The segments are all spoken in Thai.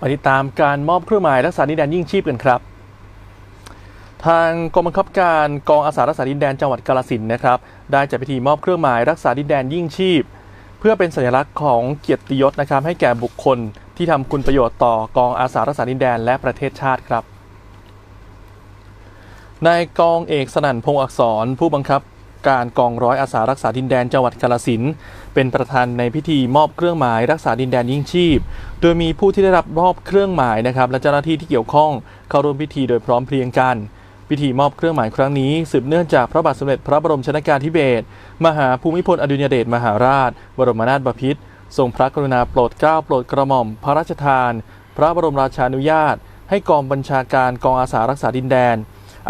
มาติดตามการมอบเครื่องหมายรักษาดินแดนยิ่งชีพกันครับ ทางกองบังคับการกองอาสารักษาดินแดนจังหวัดกาฬสินนะครับ ได้จัดพิธีมอบเครื่องหมายรักษาดินแดนยิ่งชีพ เพื่อเป็นสัญลักษณ์ของเกียรติยศนะครับ ให้แก่บุคคลที่ทำคุณประโยชน์ต่อกองอาสารักษาดินแดนและประเทศชาติครับนายกองเอกสนั่นพงษ์อักษรผู้บังคับ การกองร้อยอาสารักษาดินแดนจังหวัดกาฬสินเป็นประธานในพิธีมอบเครื่องหมายรักษาดินแดนยิ่งชีพ โดยมีผู้ที่ได้รับมอบเครื่องหมายนะครับและเจ้าหน้าที่ที่เกี่ยวข้องเข้าร่วมพิธีโดยพร้อมเพรียงกัน พิธีมอบเครื่องหมายครั้งนี้สืบเนื่องจากพระบาทสมเด็จพระบรมชนกาธิเบศรมหาภูมิพลอดุลยเดชมหาราช บรมนาถบพิตรทรงพระกรุณาโปรดเกล้าโปรดกระหม่อม พระราชทาน พระบรมราชานุญาต ให้กองบัญชาการกองอาสารักษาดินแดน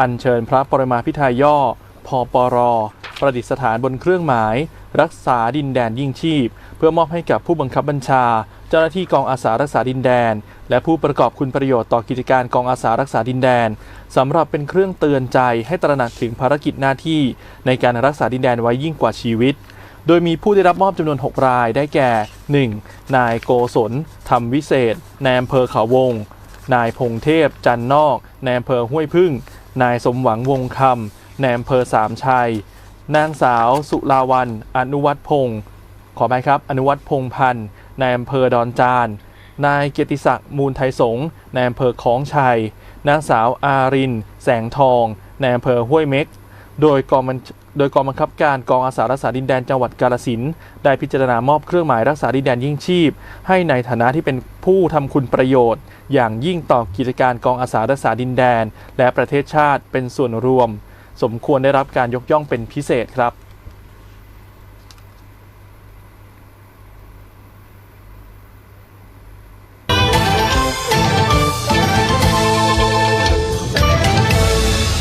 อัญเชิญพระปรมาภิไธยย่อ พปร ประดิษฐานบนเครื่องหมาย รักษาดินแดนยิ่งชีพ เพื่อมอบให้กับผู้บังคับบัญชา เจ้าหน้าที่กองอาสารักษาดินแดน และผู้ประกอบคุณประโยชน์ต่อกิจการกองอาสารักษาดินแดนสำหรับเป็นเครื่องเตือนใจให้ตระหนักถึงภารกิจหน้าที่ ในการรักษาดินแดนไว้ยิ่งกว่าชีวิตโดยมีผู้ได้รับมอบจำนวน 6 รายได้แก่ 1. นายโกศลธรรมวิเศษในอำเภอเขาวง นายพงเทพ จันนอกในอำเภอห้วยพึ่ง นายสมหวังวงคำ ในอำเภอสามชัย นางสาวสุลาวันอนุวัฒพงศ์ขอไปครับ อนุวัฒพงษ์พันธ์ในอำเภอดอนจาน นายเกียรติศักดิ์มูลไทยสงฆ์ในอำเภอคลองชัย นางสาวอาริน แสงทองในอำเภอห้วยเม็ก โดยกองบัญโดยกองบังคับการกองอาสารักษาดินแดนจังหวัดกาฬสินได้พิจารณามอบเครื่องหมายรักษาดินแดนยิ่งชีพ ให้ในฐานะที่เป็นผู้ทำคุณประโยชน์ อย่างยิ่งต่อกิจการกองอาสารักษาดินแดน และประเทศชาติเป็นส่วนรวม สมควรได้รับการยกย่องเป็นพิเศษครับ